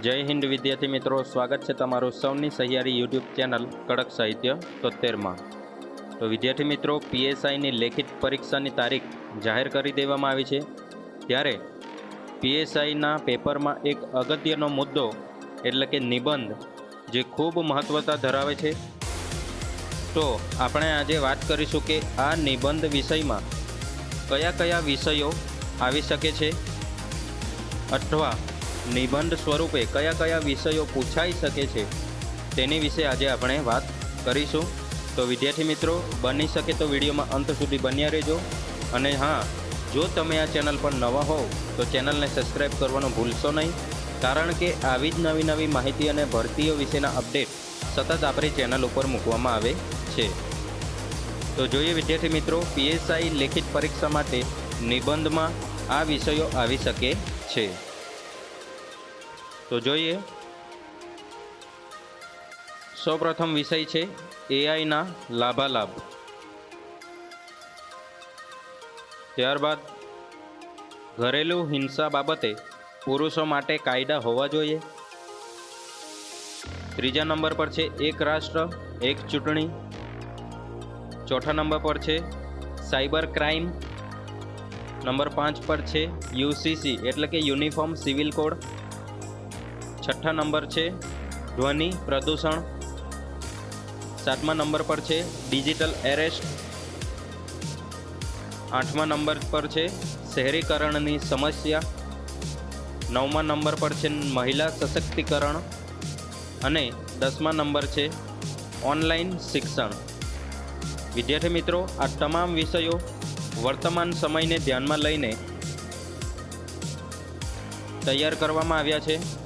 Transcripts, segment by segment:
જય હિન્દ વિદ્યાર્થી મિત્રો, સ્વાગત છે તમારું સૌની સહિયારી યુટ્યુબ ચેનલ કડક સાહિત્ય તોતેરમાં. તો વિદ્યાર્થી મિત્રો પીએસઆઈની લેખિત પરીક્ષાની તારીખ જાહેર કરી દેવામાં આવી છે. ત્યારે પીએસઆઈના પેપરમાં એક અગત્યનો મુદ્દો, એટલે કે નિબંધ, જે ખૂબ મહત્વતા ધરાવે છે. તો આપણે આજે વાત કરીશું કે આ નિબંધ વિષયમાં કયા કયા વિષયો આવી શકે છે? અથવા નિબંધ સ્વરૂપે કયા કયા વિષયો પૂછાઈ શકે છે તેની વિશે આજે આપણે વાત કરીશું. તો વિદ્યાર્થી મિત્રો, બની શકે તો વિડીયોમાં અંત સુધી બન્યા રહેજો. અને હા, જો તમે આ ચેનલ પર નવા હોવ, તો ચેનલને સબસ્ક્રાઈબ કરવાનું ભૂલશો નહીં. કારણ કે આવી જ નવી નવી માહિતી અને ભરતીઓ વિશેના અપડેટ સતત આપણી ચેનલ ઉપર મૂકવામાં આવે છે. તો જોઈએ વિદ્યાર્થી મિત્રો, પીએસઆઈ લેખિત પરીક્ષા માટે નિબંધમાં આ વિષયો આવી શકે છે. તો જોઈએ. સૌપ્રથમ વિષય છે એઆઈના લાભાલાભ. ત્યારબાદ ઘરેલું હિંસા બાબતે પુરુષો માટે કાયદા હોવા જોઈએ. ત્રીજા નંબર પર છે એક રાષ્ટ્ર, એક ચૂંટણી. ચોથા નંબર પર છે સાયબર ક્રાઇમ. નંબર પાંચ પર છે યુસીસી એટલે કે યુનિફોર્મ સિવિલ કોડ. છઠ્ઠા નંબર છે ધ્વનિ પ્રદૂષણ. સાતમા નંબર પર છે ડિજિટલ એરેસ્ટ. આઠમા નંબર પર છે શહેરીકરણની સમસ્યા. નવમા નંબર પર છે મહિલા સશક્તિકરણ. અને દસમા નંબર છે ઓનલાઈન શિક્ષણ. વિદ્યાર્થી મિત્રો, આ તમામ વિષયો વર્તમાન સમયને ધ્યાનમાં લઈને તૈયાર કરવામાં આવ્યા છે.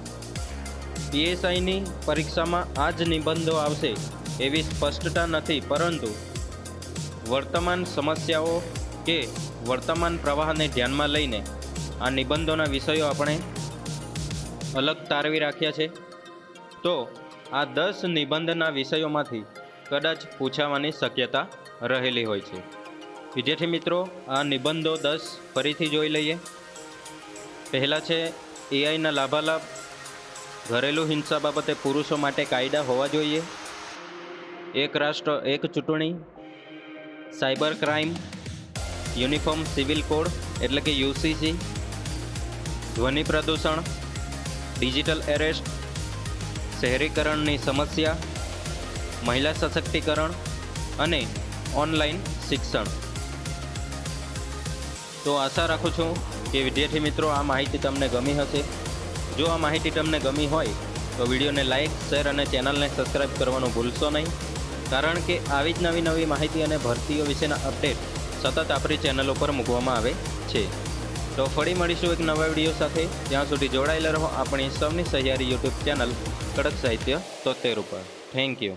પીએસઆઈની પરીક્ષામાં આ જ નિબંધો આવશે એવી સ્પષ્ટતા નથી, પરંતુ વર્તમાન સમસ્યાઓ કે વર્તમાન પ્રવાહને ધ્યાનમાં લઈને આ નિબંધોના વિષયો આપણે અલગ તારવી રાખ્યા છે. તો આ દસ નિબંધના વિષયોમાંથી કદાચ પૂછાવાની શક્યતા રહેલી હોય છે. વિદ્યાર્થી મિત્રો, આ નિબંધો દસ ફરીથી જોઈ લઈએ. પહેલાં છે એઆઈના લાભાલાભ ઘરેલું હિંસા બાબતે પુરુષો માટે કાયદા હોવા જોઈએ. એક રાષ્ટ્ર, એક ચૂંટણી, cyber crime, uniform civil code એટલે કે યુસીસી, ધ્વનિ પ્રદૂષણ, ડિજિટલ એરેસ્ટ, શહેરીકરણની સમસ્યા, મહિલા સશક્તિકરણ અને ઓનલાઈન શિક્ષણ. તો આશા રાખું છું કે વિદ્યાર્થી મિત્રો, આ માહિતી તમને ગમી હશે. જો આ માહિતી તમને ગમી હોય, તો વિડીયોને લાઇક શેર અને ચેનલને સબસ્ક્રાઈબ કરવાનું ભૂલશો નહીં. કારણ કે આવી જ નવી નવી માહિતી અને ભરતીઓ વિશેના અપડેટ સતત આપણી ચેનલ ઉપર મૂકવામાં આવે છે. તો ફરી મળીશું એક નવા વીડિયો સાથે. ત્યાં સુધી જોડાયેલા રહો આપણી સૌની સહિયારી યુટ્યુબ ચેનલ કડક સાહિત્ય તોતેર ઉપર. Thank you